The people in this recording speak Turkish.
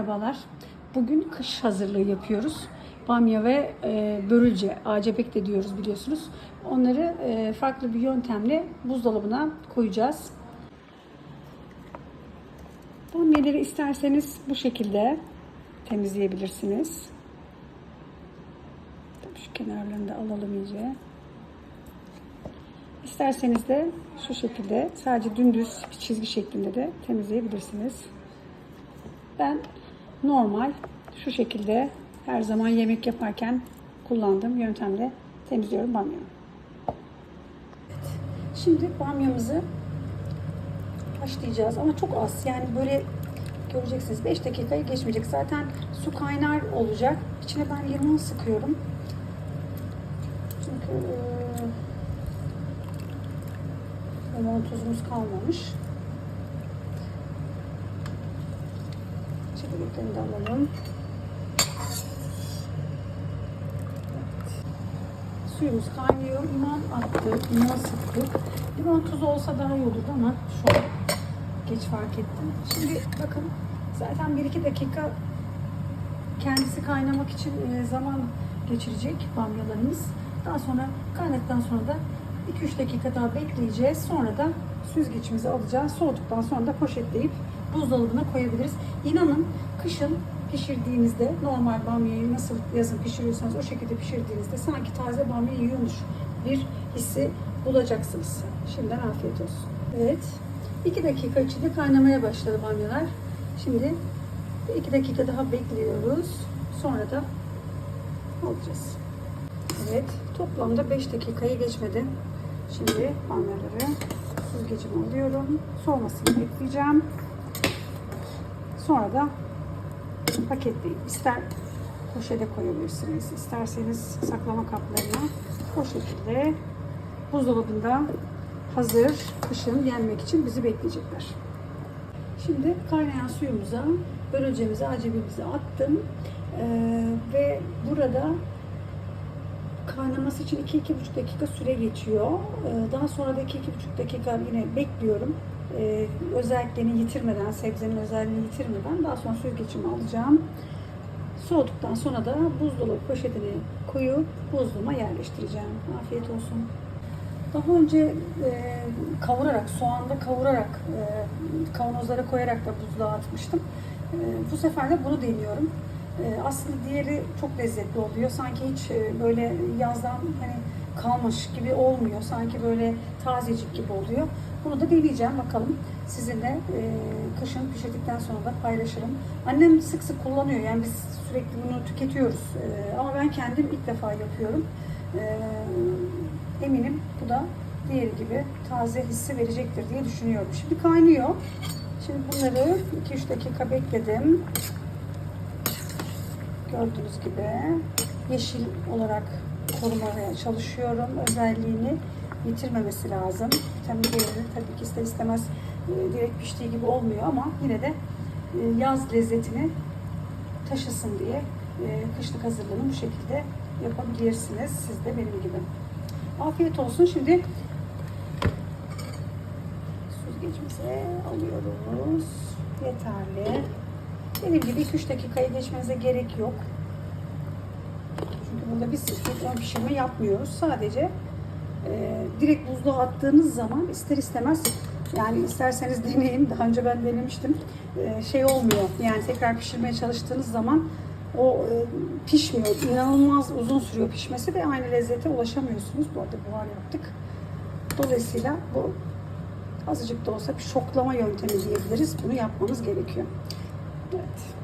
Merhabalar. Bugün kış hazırlığı yapıyoruz. Bamya ve e, börülce, acebek de diyoruz biliyorsunuz. Onları e, farklı bir yöntemle buzdolabına koyacağız. Bamyaları isterseniz bu şekilde temizleyebilirsiniz. Şu kenarlarını da alalım iyice. İsterseniz de şu şekilde sadece dümdüz bir çizgi şeklinde de temizleyebilirsiniz. Ben normal şu şekilde her zaman yemek yaparken kullandığım yöntemle temizliyorum bamyamı. Şimdi bamyamızı haşlayacağız ama çok az. Yani böyle göreceksiniz 5 dakikayı geçmeyecek. Zaten su kaynar olacak. İçine ben limon sıkıyorum. Çünkü eee, limon tuzumuz kalmamış. Çekirdeklerini de alalım. Suyumuz kaynıyor. Limon attık. Limon sıktık. Limon tuzu olsa daha iyi olurdu ama şu an geç fark ettim. Şimdi bakın zaten 1-2 dakika kendisi kaynamak için e, zaman geçirecek bamyalarımız. Daha sonra kaynadıktan sonra da 2-3 dakika daha bekleyeceğiz. Sonra da süzgeçimizi alacağız. Soğuduktan sonra da poşetleyip buzdolabına koyabiliriz. İnanın kışın pişirdiğinizde normal bamyayı nasıl yazın pişiriyorsanız o şekilde pişirdiğinizde sanki taze bamya yiyormuş bir hissi bulacaksınız. Şimdiden afiyet olsun. Evet. 2 dakika içinde kaynamaya başladı bamyalar. Şimdi 2 dakika daha bekliyoruz. Sonra da alacağız. Evet. Toplamda 5 dakikayı geçmedi. Şimdi bamyaları süzgecime alıyorum. Soğumasını bekleyeceğim. Sonra da paketleyip ister poşete koyabilirsiniz. isterseniz saklama kaplarına o şekilde buzdolabında hazır kışın yenmek için bizi bekleyecekler. Şimdi kaynayan suyumuza börülcemizi, acebimizi attım. Ee, ve burada kaynaması için 2-2,5 dakika süre geçiyor. Ee, daha sonra da 2-2,5 dakika yine bekliyorum. Ee, özelliklerini yitirmeden, sebzenin özelliğini yitirmeden daha sonra süzgecimi alacağım. Soğuduktan sonra da buzdolabı poşetine koyup buzluğuma yerleştireceğim. Afiyet olsun. Daha önce e, kavurarak, soğanda kavurarak, e, kavanozlara koyarak da buzluğa atmıştım. E, bu sefer de bunu deniyorum. E, aslında diğeri çok lezzetli oluyor. Sanki hiç e, böyle yazdan hani kalmış gibi olmuyor. Sanki böyle tazecik gibi oluyor. Bunu da deneyeceğim bakalım. Sizinle e, kışın pişirdikten sonra da paylaşırım. Annem sık sık kullanıyor. Yani biz sürekli bunu tüketiyoruz. E, ama ben kendim ilk defa yapıyorum. E, eminim bu da diğeri gibi taze hissi verecektir diye düşünüyorum. Şimdi kaynıyor. Şimdi bunları 2-3 dakika bekledim. Gördüğünüz gibi yeşil olarak korumaya çalışıyorum. Özelliğini yitirmemesi lazım. Vitamin değeri tabii ki ister istemez e, direkt piştiği gibi olmuyor ama yine de e, yaz lezzetini taşısın diye e, kışlık hazırlığını bu şekilde yapabilirsiniz. Siz de benim gibi. Afiyet olsun. Şimdi süzgecimize alıyoruz. Yeterli. Dediğim gibi 2-3 dakikayı geçmenize gerek yok. Burada biz ön pişirme yapmıyoruz. Sadece e, direkt buzluğa attığınız zaman ister istemez yani isterseniz deneyin. Daha önce ben denemiştim. E, şey olmuyor. Yani tekrar pişirmeye çalıştığınız zaman o e, pişmiyor. İnanılmaz uzun sürüyor pişmesi ve aynı lezzete ulaşamıyorsunuz. Bu arada buhar yaptık. Dolayısıyla bu azıcık da olsa bir şoklama yöntemi diyebiliriz. Bunu yapmanız gerekiyor. Evet.